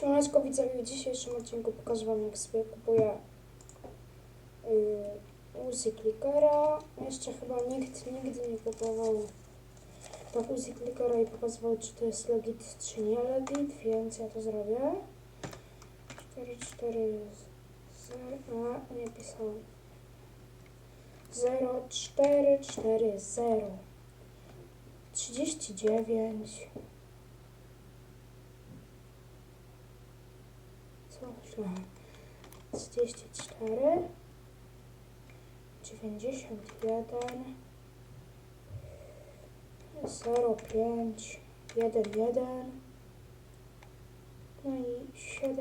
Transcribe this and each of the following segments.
Siemaneczko widzowie, w dzisiejszym odcinku pokażę wam jak sobie kupuję yy, Uzi Clickera. Jeszcze chyba nikt nigdy nie kupował tak Uzi Clickera i pokazywał czy to jest legit czy nie legit, więc ja to zrobię. 4, 4, 0, a nie pisałem. 0, 4, 4, 0, 39. Źle? 34 91 05 11 no i 7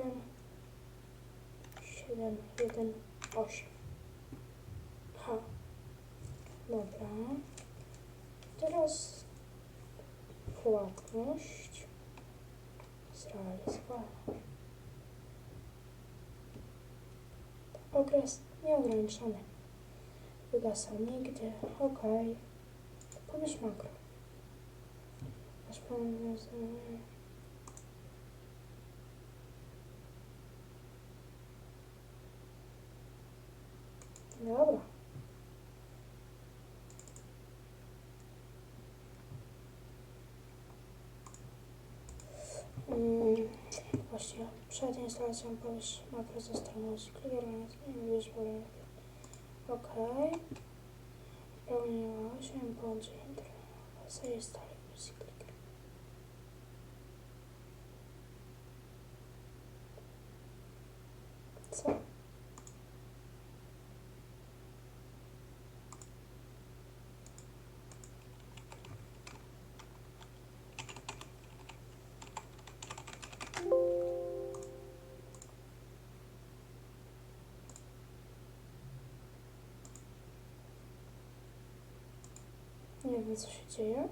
7 1 8 H dobra. Teraz płatność. Zrealizowana Okres nieograniczony. Wygasa nigdy. Ok. Pomyśl makro. Masz pomysł. Dobra. Mm, przed instalacją powiesz makro ze strony sklirowania zmieniłeś warunek. OK. Pełniła się bądź intro. Zainstaluj clicker. Co? Nie wiem co się dzieje.